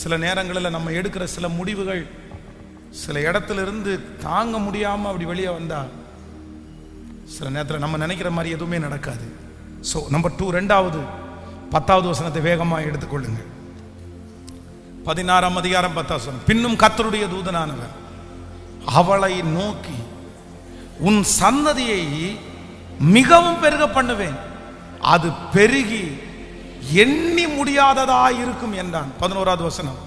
சில நேரங்களில் நம்ம எடுக்கிற சில முடிவுகள் சில இடத்துல இருந்து தாங்க முடியாம அப்படி வெளியே வந்தா சில நேரத்தில் நம்ம நினைக்கிற மாதிரி எதுவுமே நடக்காது. ஸோ நம்பர் டூ ரெண்டாவது பத்தாவது வசனத்தை வேகமாக எடுத்துக்கொள்ளுங்க பதினாறாம் அதிகாரம் பத்தாவது வசனம். பின்னும் கத்தருடைய தூதனானவர் அவளை நோக்கி உன் சன்னதியை மிகவும் பெருக பண்ணுவேன். அது பெருகி எண்ணி முடியாததா இருக்கும் என்றான். பதினோராவது வசனம்.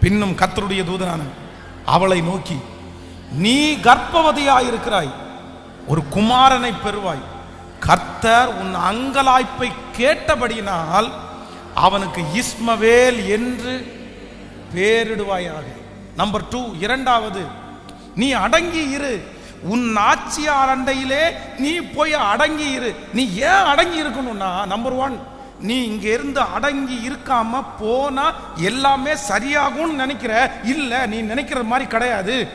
பின்னும் கத்தருடைய தூதனான அவளை நோக்கி நீ கர்ப்பவதியாயிருக்கிறாய் ஒரு குமாரனை பெறுவாய். கர்த்தர் உன் அங்கலாய்ப்பை கேட்டபடியினால் அவனுக்கு இஸ்மவேல் என்று பேரிடுவாயாக. நம்பர் டூ இரண்டாவது நீ அடங்கி இரு. உன் நாச்சியார் அண்டையிலே நீ போய் அடங்கி இரு. நீ ஏன் அடங்கி இருக்கணும்னா நம்பர் ஒன் நீ இங்க இருந்து அடங்கி இருக்காம போனா எல்லாமே சரியாகும்னு நினைக்கிற. இல்ல நீ நினைக்கிற மாதிரி கிடையாது.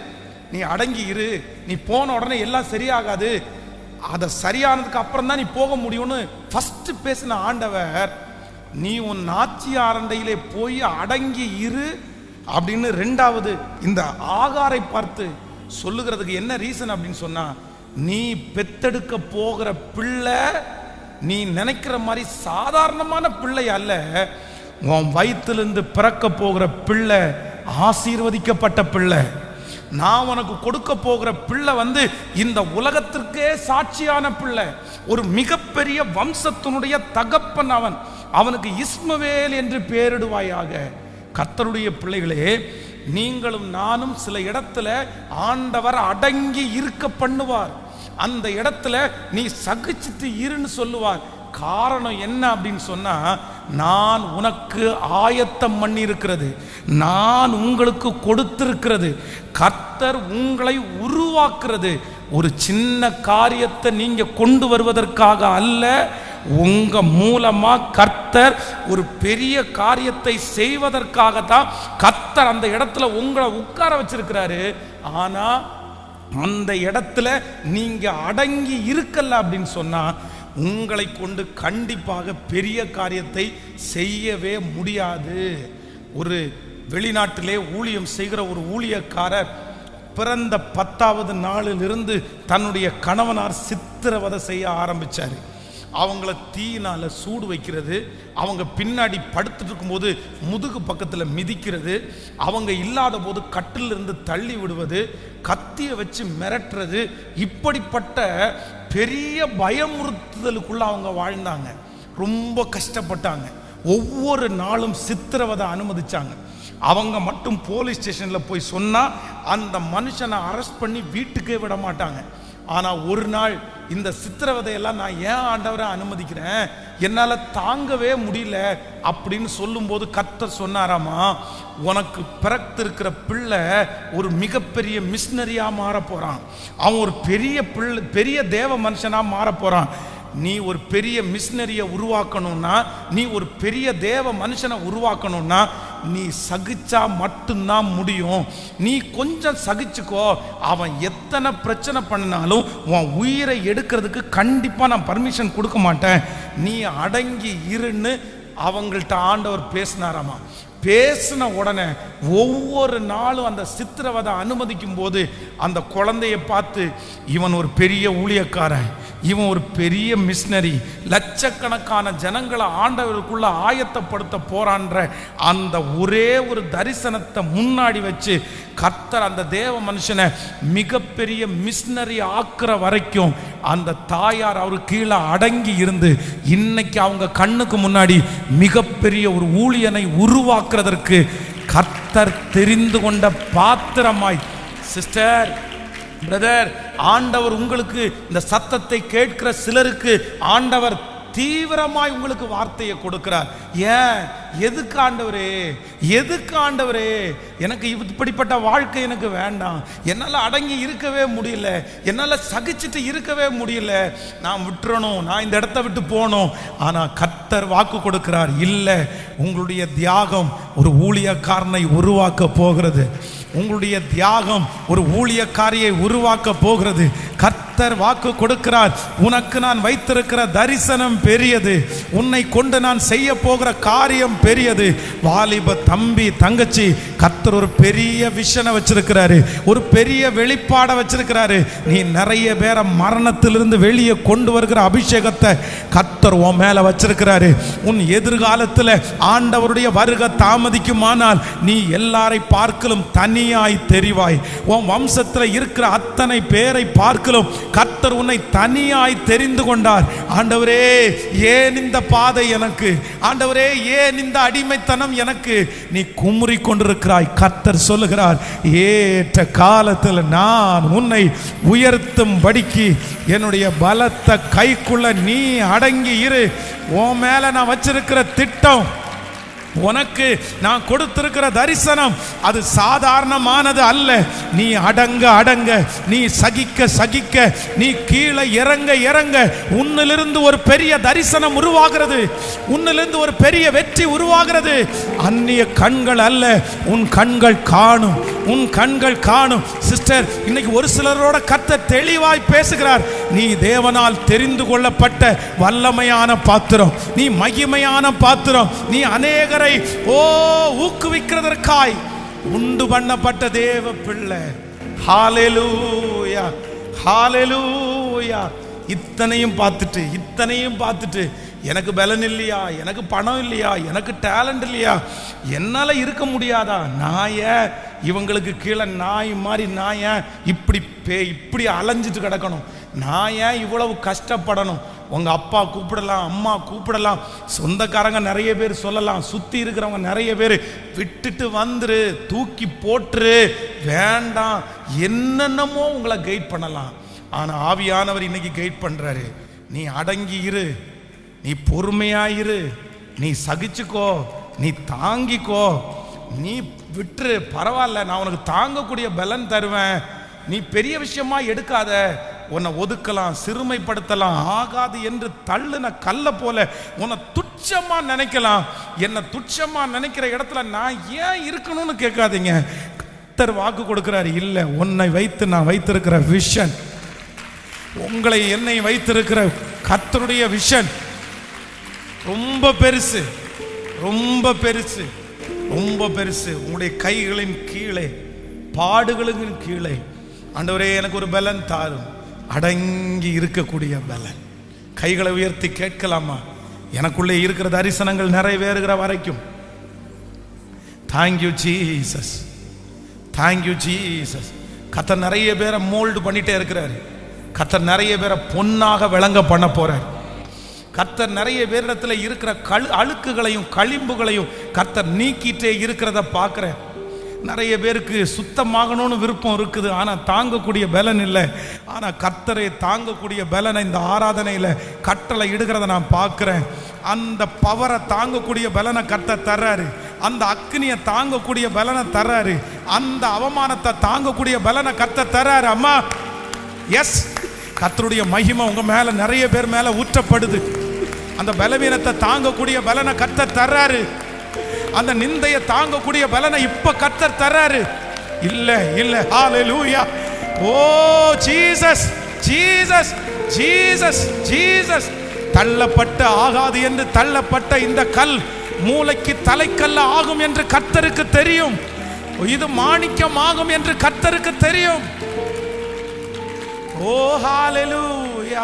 நீ அடங்கி இரு. நீ போன உடனே எல்லாம் சரியாகாது. அதை சரியானதுக்கு அப்புறம் தான் நீ போக முடியும்னு ஃபர்ஸ்ட் பேசின ஆண்டவர் நீ உன் நாச்சி ஆரண்டையிலே போய் அடங்கி இரு அப்படின்னு ரெண்டாவது இந்த ஆகாரை பார்த்து சொல்லுகிறதுக்கு என்ன ரீசன் அப்படின்னு சொன்னா நீ பெத்தெடுக்க போகிற பிள்ளை நீ நினைக்கிற மாதிரி சாதாரணமான பிள்ளை அல்ல. உன் வயிற்றுலேருந்து பிறக்க போகிற பிள்ளை ஆசீர்வதிக்கப்பட்ட பிள்ளை. நான் உனக்கு கொடுக்க போகிற பிள்ளை வந்து இந்த உலகத்திற்கே சாட்சியான பிள்ளை. ஒரு மிகப்பெரிய வம்சத்தினுடைய தகப்பன் அவன். அவனுக்கு இஸ்மவேல் என்று பேரிடுவாயாக. கர்த்தருடைய பிள்ளைகளே நீங்களும் நானும் சில இடத்துல ஆண்டவர் அடங்கி இருக்க பண்ணுவார். அந்த இடத்துல நீ சகிச்சுட்டு இருன்னு சொல்லுவார். காரணம் என்ன அப்படின்னு சொன்னா நான் உனக்கு ஆயத்தம் பண்ணி இருக்கிறது நான் உங்களுக்கு கொடுத்திருக்கிறது கர்த்தர் உங்களை உருவாக்குறது. ஒரு சின்ன காரியத்தை நீங்க கொண்டு வருவதற்காக அல்ல உங்க மூலமா கர்த்தர் ஒரு பெரிய காரியத்தை செய்வதற்காக தான் கர்த்தர் அந்த இடத்துல உங்களை உட்கார வச்சிருக்கிறாரு. ஆனா அந்த இடத்துல நீங்க அடங்கி இருக்கல அப்படின்னு சொன்னா உங்களை கொண்டு கண்டிப்பாக பெரிய காரியத்தை செய்யவே முடியாது. ஒரு வெளிநாட்டிலே ஊழியம் செய்கிற ஒரு ஊழியக்காரர் பிறந்த பத்தாவது நாளிலிருந்து தன்னுடைய கணவனார் சித்திரவதை செய்ய ஆரம்பிச்சார். அவங்கள தீயினால் சூடு வைக்கிறது அவங்க பின்னாடி படுத்துட்டு இருக்கும்போது முதுகு பக்கத்தில் மிதிக்கிறது அவங்க இல்லாத போது கட்டிலிருந்து தள்ளி விடுவது கத்தியை வச்சு மிரட்டுறது இப்படிப்பட்ட பெரிய பயமுறுத்துதலுக்குள்ள அவங்க வாழ்ந்தாங்க. ரொம்ப கஷ்டப்பட்டாங்க. ஒவ்வொரு நாளும் சித்திரவதை அனுமதிச்சாங்க. அவங்க மட்டும் போலீஸ் ஸ்டேஷனில் போய் சொன்னால் அந்த மனுஷனை அரெஸ்ட் பண்ணி வீட்டுக்கே விட மாட்டாங்க. ஆனால் ஒரு நாள் இந்த சித்திரவதையெல்லாம் நான் ஏன் ஆண்டவரை அனுமதிக்கிறேன்? என்னால் தாங்கவே முடியல அப்படின்னு சொல்லும்போது கத்த சொன்னாராமா உனக்கு பிறத்திருக்கிற பிள்ளை ஒரு மிகப்பெரிய மிஷினரியாக மாற போகிறான் அவன் ஒரு பெரிய பிள்ளை பெரிய தேவ மனுஷனாக மாற போகிறான் நீ ஒரு பெரிய மிஷினரியை உருவாக்கணும்னா நீ ஒரு பெரிய தேவ மனுஷனை உருவாக்கணும்னா நீ சகிச்சா மட்டும்தான் முடியும். நீ கொஞ்சம் சகிச்சுக்கோ. அவன் எத்தனை பிரச்சனை பண்ணினாலும் உன் உயிரை எடுக்கிறதுக்கு கண்டிப்பாக நான் பர்மிஷன் கொடுக்க மாட்டேன். நீ அடங்கி இருன்னு அவங்கள்ட்ட ஆண்டவர் பேசினாராமா? பேசின உடனே ஒவ்வொரு நாளும் அந்த சித்திரவதை அனுமதிக்கும் போது அந்த குழந்தைய பார்த்து இவன் ஒரு பெரிய ஊழியக்காரன். இவன் ஒரு பெரிய மிஷினரி லட்சக்கணக்கான ஜனங்களை ஆண்டவருக்குள்ள ஆயத்தப்படுத்த போறான்ற அந்த ஒரே ஒரு தரிசனத்தை முன்னாடி வச்சு கர்த்தர் அந்த தேவ மனுஷனை மிகப்பெரிய மிஷினரி ஆக்குற வரைக்கும் அந்த தாயார் அவர் கீழே அடங்கி இருந்து இன்னைக்கு அவங்க கண்ணுக்கு முன்னாடி மிகப்பெரிய ஒரு ஊழியனை உருவாக்குறதற்கு கர்த்தர் தெரிந்து கொண்ட பாத்திரமாய் சிஸ்டர் பிரதர் ஆண்டவர் உங்களுக்கு இந்த சத்தத்தை கேட்கிற சிலருக்கு ஆண்டவர் தீவிரமாய் உங்களுக்கு வார்த்தையை கொடுக்கிறார். ஏன்? எதுக்கு ஆண்டவரே? எதுக்கு ஆண்டவரே? எனக்கு இப்படிப்பட்ட வாழ்க்கை எனக்கு வேண்டாம். என்னால் அடங்கி இருக்கவே முடியல. என்னால் சகிச்சுட்டு இருக்கவே முடியல. நான் விட்டுறணும். நான் இந்த இடத்த விட்டு போகணும். ஆனால் கத்தர் வாக்கு கொடுக்கிறார். இல்லை உங்களுடைய தியாகம் ஒரு ஊழியக்காரனை உருவாக்க போகிறது. உங்களுடைய தியாகம் ஒரு ஊழியக்காரியை உருவாக்க போகிறது. கர்த்தர் வாக்கு கொடுக்கிறார். உனக்கு நான் வைத்திருக்கிற தரிசனம் பெரியது. உன்னை கொண்டு நான் செய்ய போகிற காரியம் பெரியது. வாலிப தம்பி தங்கச்சி கத்தர் ஒரு பெரிய விஷனை வச்சிருக்கிறாரு. ஒரு பெரிய வெளிப்பாடை வச்சிருக்கிறாரு. நீ நிறைய பேரை மரணத்திலிருந்து வெளியே கொண்டு வருகிற அபிஷேகத்தை கத்தர் உன் மேல வச்சிருக்கிறாரு. உன் எதிர்காலத்தில் ஆண்டவருடைய வருகை தாமதிக்குமானால் நீ எல்லாரை பார்க்கலும் தனியாய் தெரிவாய். உன் வம்சத்தில் இருக்கிற அத்தனை பேரை பார்க்கலும் கத்தர் உன்னை தனியாய் தெரிந்து கொண்டார். ஆண்டவரே ஏன் இந்த பாதை எனக்கு? ஆண்டவரே ஏன் இந்த அடிமைத்தனம் எனக்கு? நீ குமுறி கொண்டிருக்கிறாய் கத்தர் சொல்லுகிறார். ஏற்ற காலத்தில் நான் உன்னை உயர்த்தும் படிக்கு என்னுடைய பலத்த கைக்குள்ள நீ அடங்கி இரு. உன் மேலே நான் வச்சிருக்கிற திட்டம் உனக்கு நான் கொடுத்திருக்கிற தரிசனம் அது சாதாரணமானது அல்ல. நீ அடங்க அடங்க நீ சகிக்க சகிக்க நீ கீழே இறங்க இறங்க உன்னிலிருந்து ஒரு பெரிய தரிசனம் உருவாகிறது. உன்னிலிருந்து ஒரு பெரிய வெற்றி உருவாகிறது. அந்நிய கண்கள் அல்ல உன் கண்கள் காணும் உன் கண்கள் காணும். சிஸ்டர் இன்னைக்கு ஒரு சிலரோட கத்த தெளிவாய் பேசுகிறார். நீ தேவனால் தெரிந்து கொள்ளப்பட்ட வல்லமையான பாத்திரம் நீ மகிமையான பாத்திரம் நீ அநேகரை ஓ ஊக்குவிக்கிறதற்காய் உண்டு பண்ணப்பட்ட தேவ பிள்ளை. ஹாலெலூயா ஹாலெலூயா இத்தனையும் பார்த்துட்டு இத்தனையும் பார்த்துட்டு எனக்கு பலன் இல்லையா? எனக்கு பணம் இல்லையா? எனக்கு டேலண்ட் இல்லையா? என்னால் இருக்க முடியாதா? நான் ஏன் இவங்களுக்கு கீழே நாய் மாதிரி நான் ஏன் இப்படி பே இப்படி அலைஞ்சிட்டு கிடக்கணும்? நான் ஏன் இவ்வளவு கஷ்டப்படணும்? உங்கள் அப்பா கூப்பிடலாம் அம்மா கூப்பிடலாம். சொந்தக்காரங்க நிறைய பேர் சொல்லலாம். சுற்றி இருக்கிறவங்க நிறைய பேர் விட்டுட்டு வந்துரு தூக்கி போட்டுரு வேண்டாம். என்னென்னமோ உங்களை கைட் பண்ணலாம். ஆனால் ஆவியானவர் இன்னைக்கு கைட் பண்ணுறாரு நீ அடங்கி இரு. நீ பொறுமையாயிரு நீ சகிச்சுக்கோ. நீ தாங்கிக்கோ. நீ விட்டுரு. பரவாயில்ல. நான் உனக்கு தாங்கக்கூடிய பலன் தருவேன். நீ பெரிய விஷயமா எடுக்காத. உன்னை ஒதுக்கலாம் சிறுமைப்படுத்தலாம் ஆகாது என்று தள்ளுன கல்லை போல உன்னை துச்சமா நினைக்கலாம். என்னை துச்சமா நினைக்கிற இடத்துல நான் ஏன் இருக்கணும்னு கேட்காதீங்க. கத்தர் வாக்கு கொடுக்கிறாரு இல்லை உன்னை வைத்து நான் வைத்திருக்கிற விஷன். உங்களை என்னை வைத்திருக்கிற கத்தருடைய விஷன். ரொம்ப பெருசு ரொம்ப பெருசு ரொம்ப பெருசு. உங்களுடைய கைகளின் கீழே பாடுகளுக்கு கீழே. ஆண்டவரே எனக்கு ஒரு பலன் தாரும். அடங்கி இருக்கக்கூடிய பலன். கைகளை உயர்த்தி கேட்கலாமா? எனக்குள்ளே இருக்கிற தரிசனங்கள் நிறைவேறுகிற வரைக்கும். தேங்க்யூ ஜீசஸ் தேங்க்யூ ஜீசஸ் கத்த நிறைய பேரை மோல்டு பண்ணிட்டே இருக்கிறாரு. கத்தர் நிறைய பேரை பொன்னாக விளங்க பண்ண போறார். கத்தர் நிறைய பேரிடத்துல இருக்கிற கழு அழுக்குகளையும் களிம்புகளையும் கத்தர் நீக்கிட்டே இருக்கிறத பார்க்குறேன். நிறைய பேருக்கு சுத்தமாகணும்னு விருப்பம் இருக்குது. ஆனால் தாங்கக்கூடிய பலன் இல்லை. ஆனால் கர்த்தரை தாங்கக்கூடிய பலனை இந்த ஆராதனையில் கட்டளை இடுகிறத நான் பார்க்குறேன். அந்த பவரை தாங்கக்கூடிய பலனை கர்த்த தர்றாரு. அந்த அக்னியை தாங்கக்கூடிய பலனை தர்றாரு. அந்த அவமானத்தை தாங்கக்கூடிய பலனை கர்த்த தர்றாரு. அம்மா எஸ் கர்த்தருடைய மகிமை உங்கள் மேலே நிறைய பேர் மேலே ஊற்றப்படுது. அந்த பலவீனத்தை தாங்கக்கூடிய பலனை கர்த்த தர்றாரு. அந்த நிந்தையை தாங்கக்கூடிய பலனை இப்ப கத்தர் தர்றாரு. இல்ல இல்ல. ஹalleluya oh Jesus Jesus Jesus Jesus தள்ளப்பட்ட ஆகாது என்று தள்ளப்பட்ட இந்த கல் மூளைக்கு தலைக்கல்ல ஆகும் என்று கத்தருக்கு தெரியும். இது மாணிக்கம் ஆகும் என்று கர்த்தருக்கு தெரியும். ஓ ஹalleluya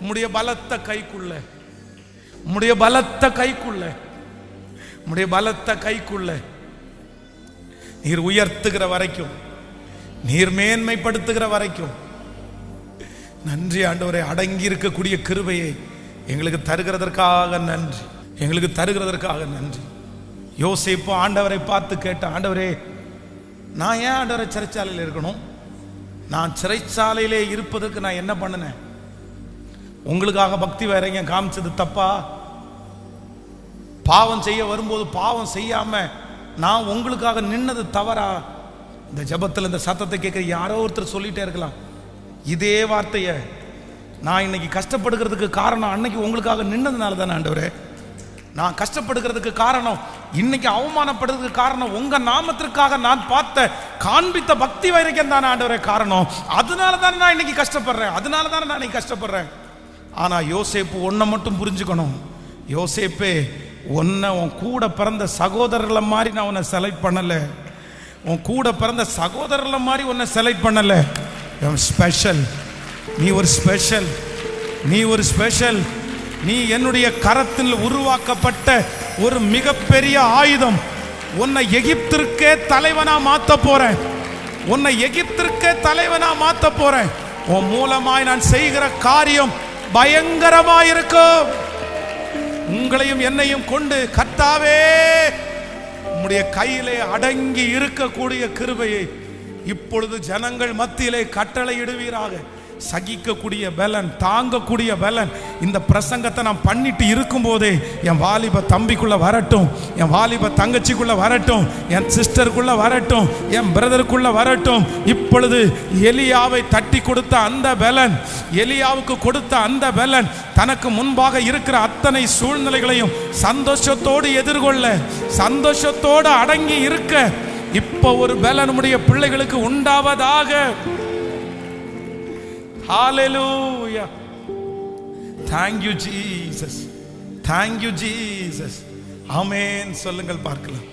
உம்முடைய பலத்த கைக்குள்ள உம்முடைய பலத்த கைக்குள்ள உடைய பலத்த கைக்குள்ள நீர் உயர்த்துகிற வரைக்கும் நீர் மேன்மைப்படுத்துகிற வரைக்கும் நன்றி ஆண்டவரை அடங்கி இருக்கக்கூடிய கிருபையை எங்களுக்கு தருகிறதற்காக நன்றி. எங்களுக்கு தருகிறதற்காக நன்றி. யோசிப்போ ஆண்டவரை பார்த்து கேட்ட ஆண்டவரே நான் ஏன் ஆண்டவரை சிறைச்சாலையில் இருக்கணும்? நான் சிறைச்சாலையிலே இருப்பதற்கு நான் என்ன பண்ணினேன்? உங்களுக்காக பக்தி வேறங்க காமிச்சது தப்பா? பாவம் செய்ய வரும்போது பாவம் செய்யாம நான் உங்களுக்காக நின்னது தவறா? இந்த ஜெபத்தில் இந்த சத்தத்தை கேட்குற யாரோ ஒருத்தர் சொல்லிட்டே இருக்கலாம். இதே வார்த்தையை நான் இன்னைக்கு கஷ்டப்படுகிறதுக்கு காரணம் அன்னைக்கு உங்களுக்காக நின்னதுனால தானே ஆண்டவரே. நான் கஷ்டப்படுகிறதுக்கு காரணம் இன்னைக்கு அவமானப்படுறதுக்கு காரணம் உங்க நாமத்திற்காக நான் பார்த்த காண்பித்த பக்தி வைரக்கியம் தானே ஆண்டவரே காரணம். அதனால தானே நான் இன்னைக்கு கஷ்டப்படுறேன். அதனால தானே நான் இன்னைக்கு கஷ்டப்படுறேன். ஆனா யோசேப்பு ஒன்றை மட்டும் புரிஞ்சுக்கணும். யோசேப்பே உன்னை உன் கூட பிறந்த சகோதரர்களை மாதிரி நான் உன்னை செலக்ட் பண்ணலை. உன் கூட பிறந்த சகோதரர்களை மாதிரி உன்னை செலக்ட் பண்ணலை. ஸ்பெஷல் நீ ஒரு ஸ்பெஷல் நீ ஒரு ஸ்பெஷல் நீ என்னுடைய கரத்தில் உருவாக்கப்பட்ட ஒரு மிகப்பெரிய ஆயுதம். உன்னை எகிப்திற்கே தலைவனா மாத்த போறேன். உன்னை எகிப்திற்கே தலைவனா மாத்த போறேன். உன் மூலமாய் நான் செய்கிற காரியம் பயங்கரமாயிருக்கும். உங்களையும் என்னையும் கொண்டு கர்த்தாவே உம்முடைய கையிலே அடங்கி இருக்கக்கூடிய கிருபையை இப்பொழுது ஜனங்கள் மத்தியிலே கட்டளையிடுவீராக. சகிக்கக்கூடிய பலன் தாங்கக்கூடிய பலன். இந்த பிரசங்கத்தை நான் பண்ணிட்டு இருக்கும்போதே என் வாலிப தம்பிக்குள்ள வரட்டும் என் வாலிப தங்கச்சிக்குள்ள வரட்டும் என் சிஸ்டருக்குள்ள வரட்டும் என் பிரதருக்குள்ள வரட்டும். இப்பொழுது எலியாவை தட்டி கொடுத்த அந்த பலன் எலியாவுக்கு கொடுத்த அந்த பலன் தனக்கு முன்பாக இருக்கிற அத்தனை சூழ்நிலைகளையும் சந்தோஷத்தோடு எதிர்கொள்ள சந்தோஷத்தோடு அடங்கி இருக்க இப்போ ஒரு பலன் நம்முடைய பிள்ளைகளுக்கு உண்டாவதாக. ஹalleluya thank you jesus thank you jesus ஆமென் சொல்லுங்கள் பார்க்கலாம்